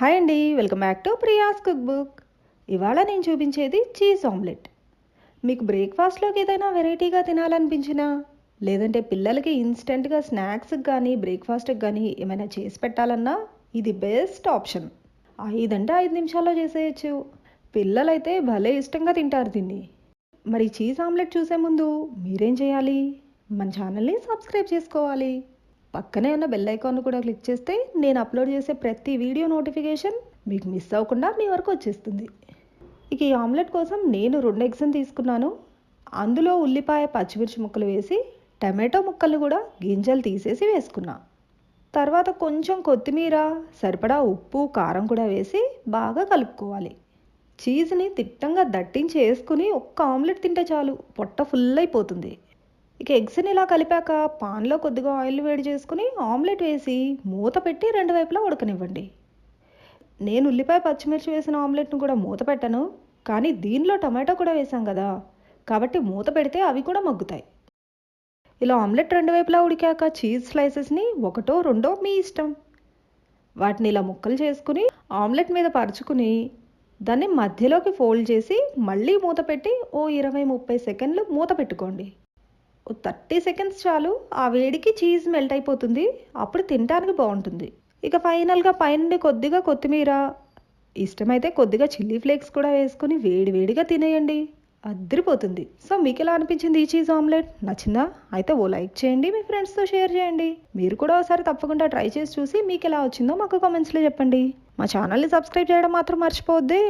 Hi అండి welcome back to Priya's cook book. ఇవాళ నేను చూపించేది చీజ్ ఆమ్లెట్. మీకు బ్రేక్ఫాస్ట్లోకి ఏదైనా వెరైటీగా తినాలనిపించినా లేదంటే పిల్లలకి ఇన్స్టెంట్గా స్నాక్స్కి కానీ బ్రేక్ఫాస్ట్కి కానీ ఏమైనా చేసి పెట్టాలన్నా ఇది బెస్ట్ ఆప్షన్. ఐదంటే ఐదు నిమిషాల్లో చేసేయచ్చు. పిల్లలైతే భలే ఇష్టంగా తింటారు దీన్ని. మరి చీజ్ ఆమ్లెట్ చూసే ముందు మీరేం చేయాలి? మన ఛానల్ని సబ్స్క్రైబ్ చేసుకోవాలి. పక్కనే ఉన్న బెల్ ఐకాన్ కూడా క్లిక్ చేస్తే నేను అప్లోడ్ చేసే ప్రతి వీడియో నోటిఫికేషన్ మీకు మిస్ అవ్వకుండా మీ వరకు వచ్చేస్తుంది. ఇక ఈ ఆమ్లెట్ కోసం నేను రెండు ఎగ్స్ని తీసుకున్నాను. అందులో ఉల్లిపాయ పచ్చిమిర్చి ముక్కలు వేసి టమాటో ముక్కలు కూడా గింజలు తీసేసి వేసుకున్నా. తర్వాత కొంచెం కొత్తిమీర సరిపడా ఉప్పు కారం కూడా వేసి బాగా కలుపుకోవాలి. చీజ్ని తిట్టంగా దట్టించి వేసుకుని ఒక్క ఆమ్లెట్ తింటే చాలు పొట్ట ఫుల్ అయిపోతుంది. ఇక ఎగ్స్ని ఇలా కలిపాక పాన్లో కొద్దిగా ఆయిల్ వేడి చేసుకుని ఆమ్లెట్ వేసి మూత పెట్టి రెండు వైపులా ఉడకనివ్వండి. నేను ఉల్లిపాయ పచ్చిమిర్చి వేసిన ఆమ్లెట్ను కూడా మూత పెట్టను కానీ దీనిలో టమాటో కూడా వేసాం కదా కాబట్టి మూత పెడితే అవి కూడా మగ్గుతాయి. ఇలా ఆమ్లెట్ రెండు వైపులా ఉడికాక చీజ్ స్లైసెస్ని ఒకటో రెండో మీ ఇష్టం. వాటిని ఇలా ముక్కలు చేసుకుని ఆమ్లెట్ మీద పరుచుకుని దాన్ని మధ్యలోకి ఫోల్డ్ చేసి మళ్ళీ మూత పెట్టి ఓ ఇరవై ముప్పై సెకండ్లు మూత పెట్టుకోండి. థర్టీ సెకండ్స్ చాలు. ఆ వేడికి చీజ్ మెల్ట్ అయిపోతుంది. అప్పుడు తినడానికి బాగుంటుంది. ఇక ఫైనల్గా పైనుండి కొద్దిగా కొత్తిమీర ఇష్టమైతే కొద్దిగా చిల్లీ ఫ్లేక్స్ కూడా వేసుకుని వేడి వేడిగా తినేయండి. అద్దరిపోతుంది సో మీకు ఎలా అనిపించింది ఈ చీజ్ ఆమ్లెట్? నచ్చిందా? అయితే ఓ లైక్ చేయండి మీ ఫ్రెండ్స్తో షేర్ చేయండి. మీరు కూడా ఒకసారి తప్పకుండా ట్రై చేసి చూసి మీకు ఎలా వచ్చిందో మాకు కామెంట్స్లో చెప్పండి. మా ఛానల్ని సబ్స్క్రైబ్ చేయడం మాత్రం మర్చిపోవద్దే.